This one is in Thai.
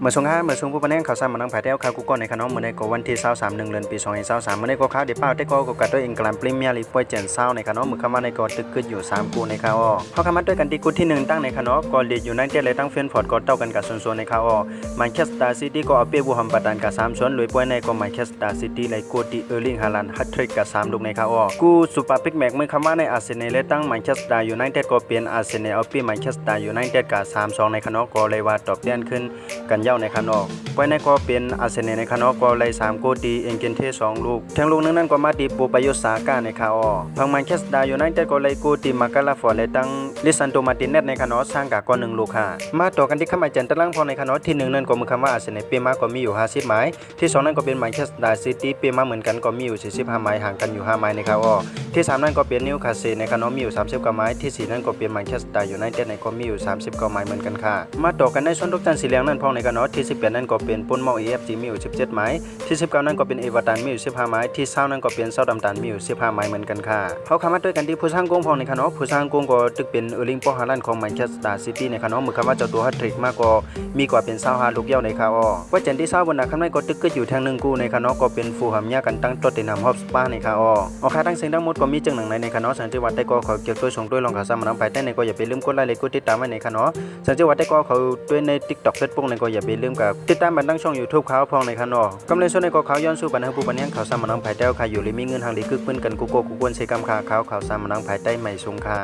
เมื่อช่วงห้าเมื่อช่วงผู้ปนแนงข่าวสารมานังผายแต้วข่าวกูก่อนในขนมเมื่อในก็วันที่23เดือนปี2023เมื่อในก็ข่าวเดี๋ยวเป้าได้ก็ก็กัดด้วยอิงกลัมปริเมียลีป่วยเจนเศร้าในขนมมือเข้ามาในก็ตึกกึดอยู่3กูในข่าวเขาเข้ามาด้วยกันที่กูที่หนึ่งตั้งในขนมก็เลียดอยู่ในเตเลยตั้งเฟียนฟอร์ดก็เต้ากันกับส่วนๆในข่าวอ้อแมนเชสเตอร์ซิตี้ก็เอาเปียบูฮัมปัตตันกับ3ส่วนลุยป่วยในก็แมนเชสเตอร์ซิตี้เลยกูที่เออร์ลิงฮาลันฮัตทริกกับ3ลูกในข่าวกูซูเปอร์พิกแม็กเมื่อเข้ามาในอาร์เซนอลเลยตั้งแมนเชสเตอร์ยูไนเต็ดก็เปลี่ยนอาร์เซนอลเอาเปียบแมนเชสเตอร์ยูไนเต็ดกับ3-2ในขนมก็เลยว่าตอบแทนขึ้น กันเย้าในขนมไว้ในก็เป็นอาร์เซนในคานอก็เลย3โกดีเอ็นเกนเท2ลูกแทงลูกนึงนั้นก็มาดีปูปายศสาก้าในคาออพังแมนเชสเตอยูไนเต็ดก็เลยโกดีมากาลาฟอร์เลยตั้งลิซันโตมาติเนสในคานอสร้างกาก็1ลูกค่ะมาต่อกันที่คำอาจารย์ตารางพอในคานอที่1นั้นก็มือคำว่าอาร์เซนอลเปมาก็มีอยู่50หมายที่2นั้นก็เป็นแมนเชสเตอร์ซิตี้เปมาเหมือนกันก็มีอยู่45หมายห่างกันอยู่5หมายในคาออที่3นั้นก็เป็นนิวคาสเซในคานอมีอยู่30กว่าหมายที่4นั้นก็เป็นแมนเชสเตอยูไนเต็ดในก็มีอยู่30กว่าหมายเหมือนกันค่ะมาต่อกันในส่วนลูกจันสีเหลืองนั้นพอในคานอที่ 18 นั้นก็เป็นปุ้นเมาเอฟจีมีอยู่ 17หมายที่ 19 นั้นก็เป็นเอวอร์ตันมีอยู่ 15หมายที่20นั้นก็เป็นเซาท์ดัมตันมีอยู่ 15หมายเหมือนกันค่ะเขาคามาด้วยกันที่ผู้สร้างกงพองในคานอผู้สร้างกงก็ตึกเป็นเออร์ลิงโปฮาลันของแมนเชสเตอร์ซิตี้ในคานอมือคำว่าเจ้าตัวฮัตทริกมากกว่ามีกว่าเป็น25ลูกเย้าในคาออว่าเจนที่20บนหน้าคำนั้นก็ตึกก็อยู่ทางหนึ่งกูในคานอก็เป็นฟูหัมยากันตั้งตดตินำฮอปสปาในคาออออกค่าทั้งเสียงทั้งหมดก็มีจังหนังในในคานอสันติวัตได้ก็ขอเกี่ยวตัวส่งด้วยลองขาวสารมาน้ำภายใต้ในก็อย่าไปลืมกดไลค์กดติดตามไว้ในคานอสันติวัตได้ก็เขาด้วยใน TikTok Facebook ในก็อย่าไปลืมกับติดตามบันทั้งช่อง YouTube เขาพองในคันอกำลังส่วนในก็เขาย้อนสู่ปัญหาผู้ปัญญาเขาสามาน้ำภายใต้ค่ะอยู่ลิมีเงินทางดีกึกเปิ้นกันกูโกกูกวนใช้กำคาเขาเขาสามาน้ำภายใต้ใหม่สงค่า